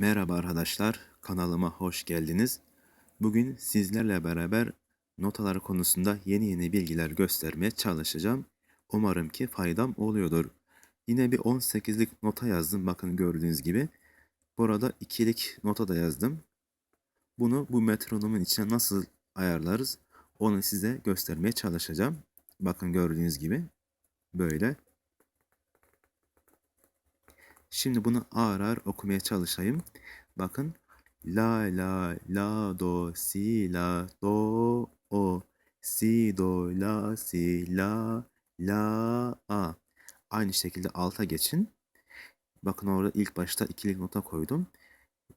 Merhaba arkadaşlar, kanalıma hoş geldiniz. Bugün sizlerle beraber notalar konusunda yeni yeni bilgiler göstermeye çalışacağım. Umarım ki faydam oluyordur. Yine bir 18'lik nota yazdım bakın gördüğünüz gibi. Burada ikilik nota da yazdım. Bunu bu metronomun içine nasıl ayarlarız onu size göstermeye çalışacağım. Bakın gördüğünüz gibi böyle. Şimdi bunu ağır ağır okumaya çalışayım. Bakın. La la la do si la do o si do la si la la a. Aynı şekilde alta geçin. Bakın orada ilk başta ikilik nota koydum.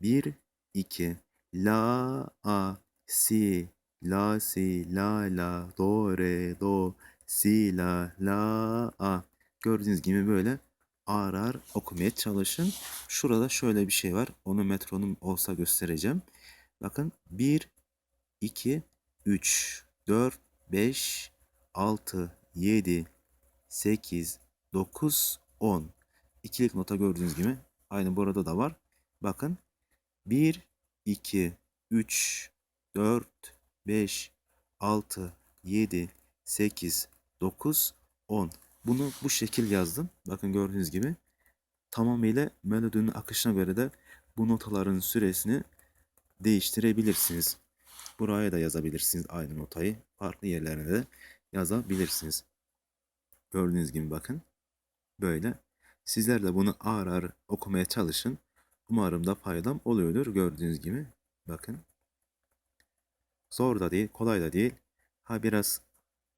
1 2 la a si la si la la do re do si la la a. Gördüğünüz gibi böyle ağır ağır okumaya çalışın. Şurada şöyle bir şey var. Onu metronom olsa göstereceğim. Bakın 1, 2, 3, 4, 5, 6, 7, 8, 9, 10. İkilik nota gördüğünüz gibi. Aynı burada da var. Bakın 1, 2, 3, 4, 5, 6, 7, 8, 9, 10. Bunu bu şekil yazdım. Bakın gördüğünüz gibi. Tamamıyla melodinin akışına göre de bu notaların süresini değiştirebilirsiniz. Buraya da yazabilirsiniz aynı notayı. Farklı yerlerine de yazabilirsiniz. Gördüğünüz gibi bakın. Böyle. Sizler de bunu ağır ağır okumaya çalışın. Umarım da faydam oluyordur. Gördüğünüz gibi. Bakın. Zor da değil, kolay da değil. Ha biraz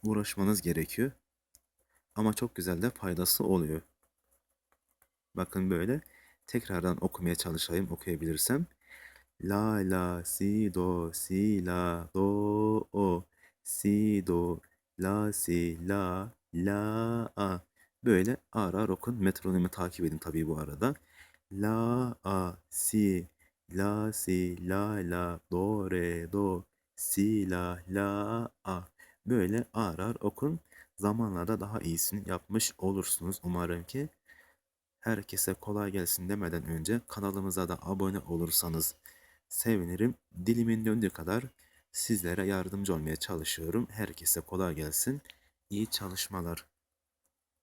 uğraşmanız gerekiyor. Ama çok güzel de faydası oluyor. Bakın böyle. Tekrardan okumaya çalışayım okuyabilirsem. La la si do si la do o si do la si la la a. Böyle ağır ağır okun. Metronomu takip edin tabii bu arada. La a si la si la la do re do si la la a. Böyle ağır ağır okun. Zamanla da daha iyisini yapmış olursunuz umarım ki. Herkese kolay gelsin demeden önce kanalımıza da abone olursanız sevinirim. Dilimin döndüğü kadar sizlere yardımcı olmaya çalışıyorum. Herkese kolay gelsin. İyi çalışmalar.